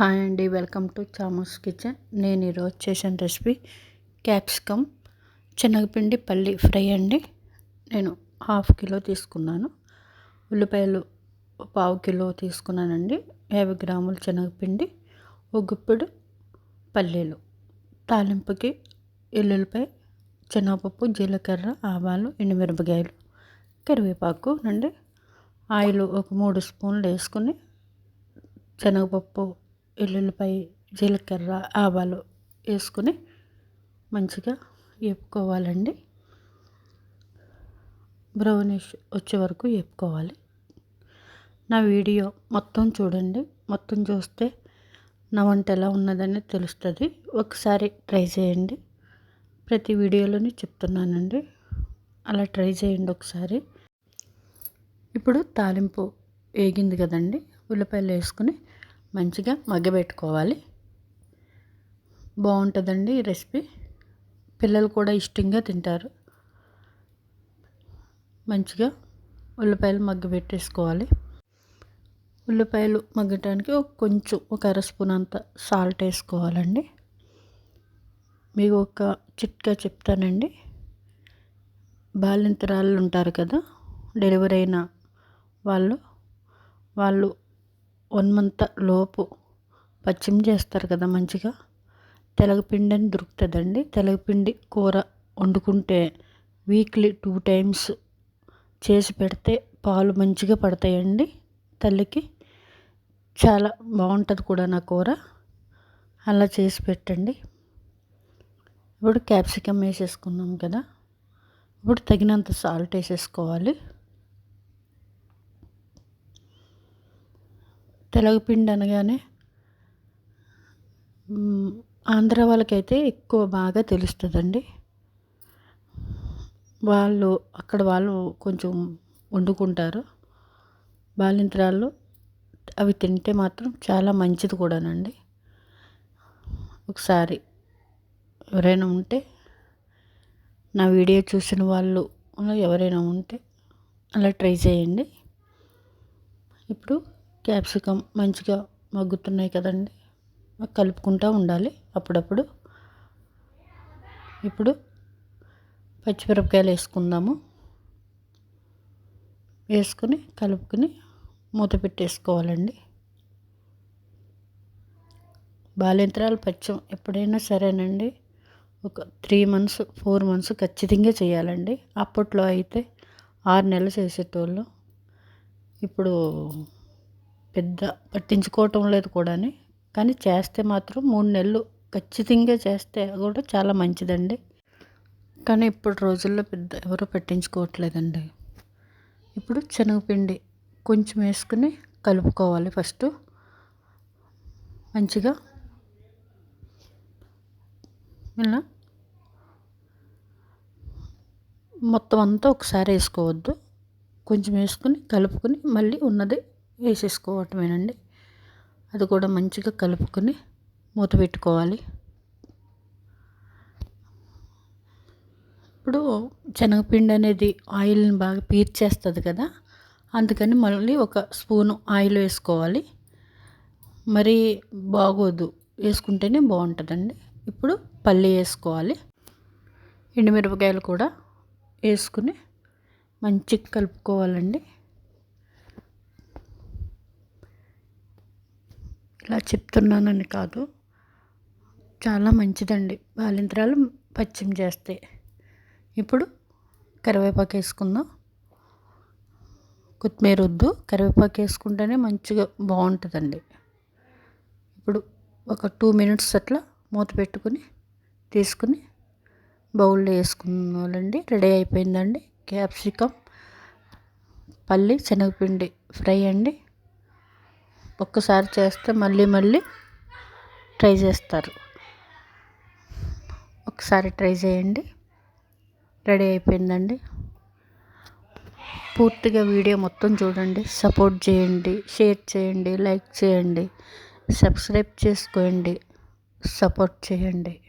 Hi అండి welcome to చామోస్ kitchen. నేను ఈరోజు చేసిన రెసిపీ క్యాప్సికమ్ శనగపిండి పల్లి ఫ్రై అండి. నేను హాఫ్ కిలో తీసుకున్నాను. ఉల్లిపాయలు పావు కిలో తీసుకున్నానండి. యాభై గ్రాముల శనగపిండి ఒక గుప్పెడు పల్లీలు తాలింపుకి ఎల్లుల్లిపాయ శనగపప్పు జీలకర్ర ఆవాలు ఎండుమిరపకాయలు కరివేపాకు అండి ఆయిల్ ఒక మూడు స్పూన్లు వేసుకుని శనగపప్పు ఎల్లుల్లిపాయ జీలకర్ర ఆవాలు వేసుకొని మంచిగా వేపుకోవాలండి బ్రౌనిష్ వచ్చే వరకు వేపుకోవాలి నా వీడియో మొత్తం చూడండి. మొత్తం చూస్తే నా వంట ఎలా ఉన్నదని తెలుస్తుంది. ఒకసారి ట్రై చేయండి. ప్రతి వీడియోలోనే చెప్తున్నానండి. అలా ట్రై చేయండి ఒకసారి. ఇప్పుడు తాలింపు వేగింది కదండి. ఉల్లిపాయలు వేసుకుని మంచిగా మగ్గబెట్టుకోవాలి. బాగుంటుందండి ఈ రెసిపీ. పిల్లలు కూడా ఇష్టంగా తింటారు. మంచిగా ఉల్లిపాయలు మగ్గబెట్టేసుకోవాలి. ఉల్లిపాయలు మగ్గటానికి కొంచెం ఒక అర స్పూన్ అంత సాల్ట్ వేసుకోవాలండి. మీకు ఒక చిట్కా చెప్తానండి. బాలింతరాళ్ళు ఉంటారు కదా డెలివరీ అయిన వాళ్ళు వాళ్ళు వన్ మంత్ లోపు పచ్చిమి చేస్తారు కదా మంచిగా. తెలగపిండి అని దొరుకుతుందండి. తెలగపిండి కూర వండుకుంటే వీక్లీ టూ టైమ్స్ చేసి పెడితే పాలు మంచిగా పడతాయండి తల్లికి. చాలా బాగుంటుంది కూడా నా కూర. అలా చేసి పెట్టండి. ఇప్పుడు క్యాప్సికమ్ వేసేసుకున్నాం కదా. ఇప్పుడు తగినంత సాల్ట్ వేసేసుకోవాలి. తెలగపిండి అనగానే ఆంధ్ర వాళ్ళకైతే ఎక్కువ బాగా తెలుస్తుందండి. వాళ్ళు అక్కడ వాళ్ళు కొంచెం వండుకుంటారు. బాలింతరాలు అవి తింటే మాత్రం చాలా మంచిది కూడానండి. ఒకసారి ఎవరైనా ఉంటే నా వీడియో చూసిన వాళ్ళు ఎవరైనా ఉంటే అలా ట్రై చేయండి. ఇప్పుడు క్యాప్సికమ్ మంచిగా మగ్గుతున్నాయి కదండి. కలుపుకుంటూ ఉండాలి అప్పుడప్పుడు. ఇప్పుడు పచ్చిమిరపకాయలు వేసుకుందాము. వేసుకుని కలుపుకొని మూత పెట్టేసుకోవాలండి. బాలింతరాలు పచ్చం ఎప్పుడైనా సరేనండి. ఒక త్రీ మంత్స్ ఫోర్ మంత్స్ ఖచ్చితంగా చేయాలండి. అప్పట్లో అయితే ఆరు నెలలు చేసేటోళ్ళు. ఇప్పుడు పెద్ద పట్టించుకోవటం లేదు కూడా కానీ చేస్తే మాత్రం మూడు నెలలు ఖచ్చితంగా చేస్తే కూడా చాలా మంచిదండి. కానీ ఇప్పుడు రోజుల్లో పెద్ద ఎవరు పట్టించుకోవట్లేదండి. ఇప్పుడు శనగపిండి కొంచెం వేసుకుని కలుపుకోవాలి ఫస్ట్. మంచిగా ఇలా మొత్తం అంతా ఒకసారి వేసుకోవద్దు. కొంచెం వేసుకుని కలుపుకొని మళ్ళీ ఉన్నది వేసేసుకోవటమేనండి. అది కూడా మంచిగా కలుపుకొని మూత పెట్టుకోవాలి. ఇప్పుడు శనగపిండి అనేది ఆయిల్ని బాగా పీర్చేస్తుంది కదా అందుకని మళ్ళీ ఒక స్పూను ఆయిల్ వేసుకోవాలి. మరీ బాగోదు వేసుకుంటేనే బాగుంటుందండి. ఇప్పుడు పల్లి వేసుకోవాలి. ఎండుమిరపకాయలు కూడా వేసుకుని మంచిగా కలుపుకోవాలండి. ఇలా చెప్తున్నానని కాదు. చాలా మంచిదండి. బాలింత్రాలు పచ్చిమి చేస్తే. ఇప్పుడు కరివేపాకు వేసుకుందాం. కొత్తిమీర వద్దు. కరివేపాకు వేసుకుంటేనే మంచిగా బాగుంటుందండి. ఇప్పుడు ఒక టూ మినిట్స్ అట్లా మూత పెట్టుకుని తీసుకుని బౌల్లో వేసుకున్నాలండి రెడీ అయిపోయిందండి. క్యాప్సికమ్ పల్లి శనగపిండి ఫ్రై అండి. ఒక్కసారి చేస్తే మళ్ళీ మళ్ళీ ట్రై చేస్తారు. ఒకసారి ట్రై చేయండి. రెడీ అయిపోయిందండి. పూర్తిగా వీడియో మొత్తం చూడండి. సపోర్ట్ చేయండి. షేర్ చేయండి. లైక్ చేయండి. సబ్స్క్రైబ్ చేసుకోండి. సపోర్ట్ చేయండి.